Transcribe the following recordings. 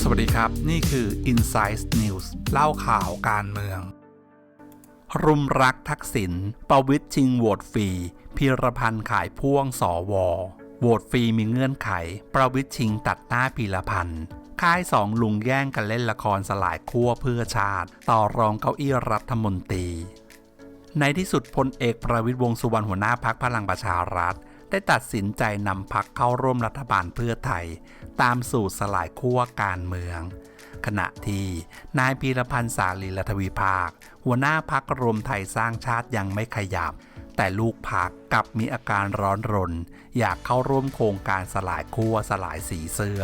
สวัสดีครับ นี่คือ Insight News เล่าข่าวการเมือง รุมรักทักษิณประวิตรชิงโหวตฟรีพีรพันธ์ขายพ่วงสอวอโหวตฟรีมีเงื่อนไข ประวิตรชิงตัดหน้าพีรพันธ์ค่ายสองลุงแย่งกันเล่นละครสลายขั้วเพื่อชาติ ต่อรองเก้าอี้รัฐมนตรีในที่สุดพลเอกประวิตรวงสุวรรณหัวหน้าพักพลังประชารัฐ ได้ตัดสินใจนำพักเข้าร่วมรัฐบาลเพื่อไทย ตามสูตรสลายขั้วการเมือง ขณะที่นายพีรพันธ์สาลีรัฐวิภาค หัวหน้าพักรวมไทยสร้างชาติยังไม่ขยับ แต่ลูกพักกลับมีอาการร้อนรน อยากเข้าร่วมโครงการสลายขั้วสลายสีเสื้อ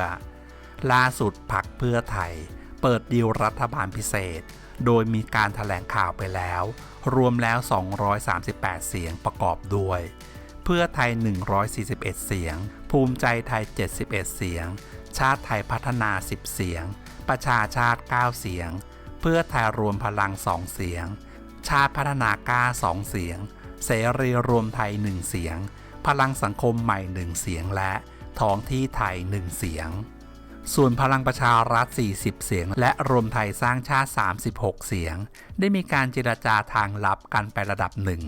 ล่าสุดพักเพื่อไทย เปิดดีลรัฐบาลพิเศษ โดยมีการถแถลงข่าวไปแล้ว รวมแล้ว 238 เสียงประกอบด้วย พื่อไทย 141 เสียง ภูมิใจไทย 71 เสียง ชาติไทยพัฒนา 10 เสียง ประชาชาติ 9 เสียง เพื่อไทยรวมพลัง 2 เสียง ชาติพัฒนากล้า 2 เสียง เสรีรวมไทย 1 เสียง พลังสังคมใหม่ 1 เสียงและท้องที่ไทย 1 เสียง ส่วนพลังประชารัฐ 40 เสียง และรวมไทยสร้างชาติ 36 เสียง ได้มีการเจรจาทางลับกันไประดับหนึ่ง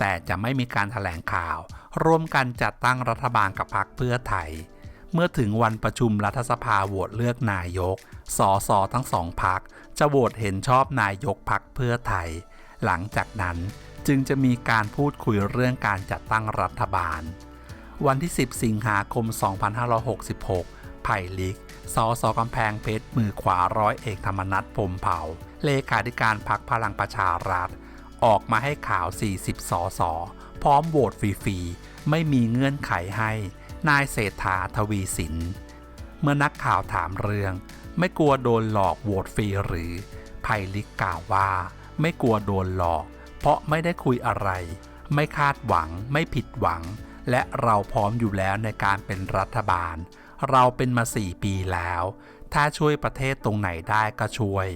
แต่จะไม่มีการถแถลงข่าว ร่วมกันจัดตั้งรัฐบาลกับพรรคเพื่อไทย เมื่อถึงวันประชุมรัฐสภาโหวตเลือกนายก สสทั้งสองพักจะโหวตเห็นชอบนายกพักเพื่อไทย หลังจากนั้นจึงจะมีการพูดคุยเรื่องการจัดตั้งรัฐบาล วันที่ 10 สิงหาคม 2566 ไผ่ลิก สสกำแพงเพชร มือขวาร้อยเอกธรรมนัฐพมเผา เลขาธิการพักพลังประชารัฐ ออกมาให้ข่าว 40 สส พร้อมโหวตฟรีๆ ไม่มีเงื่อนไขให้ นายเศรษฐาทวีสิน เมื่อนักข่าวถามเรื่อง ไม่กลัวโดนหลอกโหวตฟรีหรือไผ่ลิกกล่าวว่า ไม่กลัวโดนหลอก เพราะไม่ได้คุยอะไร ไม่คาดหวัง ไม่ผิดหวัง และเราพร้อมอยู่แล้วในการเป็นรัฐบาล เราเป็นมา4ปีแล้ว ถ้าช่วยประเทศตรงไหนได้ก็ช่วย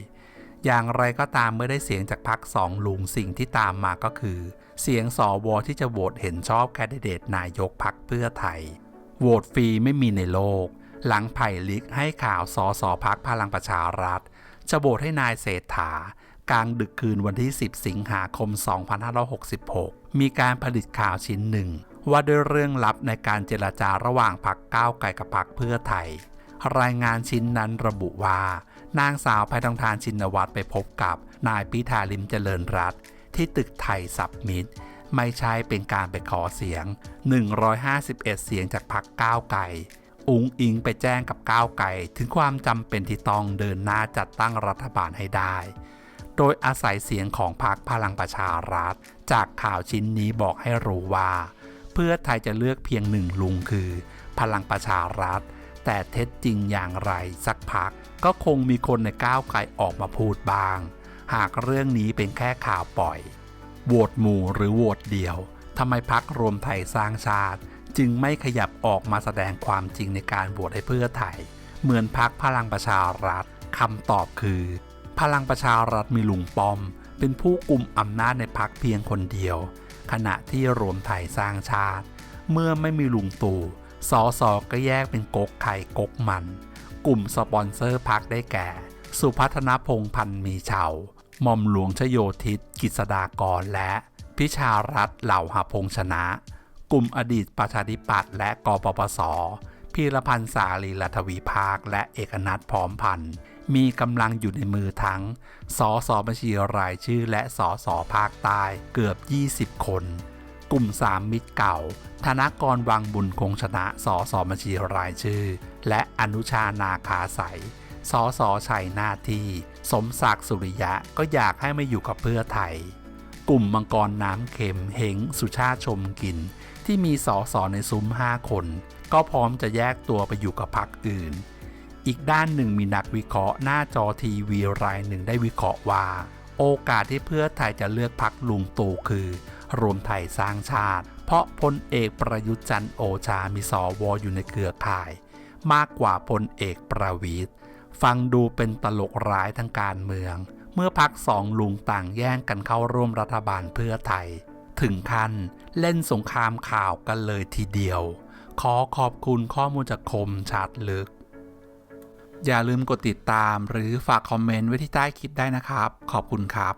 อย่างไรก็ตามเมื่อได้เสียงจากพักสองลุงสิ่งที่ตามมาก็คือ เสียงสอวอที่จะโหวตเห็นชอบแคนดิเดตนายกพักเพื่อไทยโหวตฟรีไม่มีในโลก หลังไผ่ลิกให้ข่าวสอสอพักพลังประชารัฐ จะโหวตให้นายเศรษฐากลางดึกคืนวันที่ 10 สิงหาคม 2566 มีการผลิตข่าวชิ้นหนึ่ง ว่าด้วยเรื่องลับในการเจรจาระหว่างพรรคก้าวไกลกับพรรคเพื่อไทย รายงานชิ้นนั้นระบุว่า นางสาวไพทองทานชินวัตรไปพบกับนายพิธาลิมเจริญรัตที่ตึกไทยสับมิตร ไม่ใช่เป็นการไปขอเสียง 151 เสียงจากพรรคก้าวไกลอุงอิงไปแจ้งกับก้าวไกลถึงความจำเป็นที่ต้องเดินหน้าจัดตั้งรัฐบาลให้ได้ โดยอาศัยเสียงของพรรคพลังประชารัฐ จากข่าวชิ้นนี้บอกให้รู้ว่า เพื่อไทยจะเลือกเพียงหนึ่งลุงคือ พลังประชารัฐ แต่เท็จจริงอย่างไรสักพัก ก็คงมีคนในก้าวไกลออกมาพูดบ้าง หากเรื่องนี้เป็นแค่ข่าวปล่อย โหวตหมู่หรือโหวตเดียวทำไมพักรวมไทยสร้างชาติ จึงไม่ขยับออกมาแสดงความจริงในการโหวตให้เพื่อไทย เหมือนพักพลังประชารัฐคำตอบคือ พลังประชารัฐมีลุงป้อม เป็นผู้กุมอำนาจในพักเพียงคนเดียว ขณะที่รวมไทยสร้างชาติ เมื่อไม่มีลุงตู่ สอสอก็แยกเป็นก๊กไข่ก๊กมัน กลุ่มสปอนเซอร์พักได้แก่ สุพัฒนพงพันธ์มีเฉาหม่อมหลวงชโยธิต กิษดากรและ พิชารัตเหล่าหาพงชนะ กลุ่มอดีตประชาธิปัตย์และกปปสพีรพันธ์สาลีรัฐวีภาค และเอกนัทพร้อมพันธ์มีกำลังอยู่ในมือทั้ง สสบัญชีรายชื่อและสสภาคใต้เกือบ 20 คน กลุ่ม 3 มิตรเก่า ธนากรวังบุญคงชนะ สสบัญชีรายชื่อ และอนุชานาคาใสสสชัยนาที่ สมศักดิ์สุริยะก็อยากให้มาอยู่กับเพื่อไทย กลุ่มมังกรน้ำเค็มเหงสุชาติชมกิน ที่มีสสในซุ้ม 5 คน ก็พร้อมจะแยกตัวไปอยู่กับพรรคอื่น อีกด้านหนึ่งมีนักวิเคราะห์หน้าจอทีวีรายหนึ่งได้วิเคราะห์ว่า โอกาสที่เพื่อไทยจะเลือกพรรคลุงตู่คือ รวมไทยสร้างชาติ เพราะพลเอกประยุทธ์จันโอชามีสวอยู่ในเครือข่าย มากกว่าพลเอกประวิทย์ฟังดูเป็นตลกร้ายทางการเมือง เมื่อพักสองลุงต่างแย่งกันเข้าร่วมรัฐบาลเพื่อไทย ถึงขั้นเล่นสงครามข่าวกันเลยทีเดียว ขอขอบคุณข้อมูลจากคมชัดลึก อย่าลืมกดติดตามหรือฝากคอมเมนต์ไว้ที่ใต้คลิปได้นะครับ ขอบคุณครับ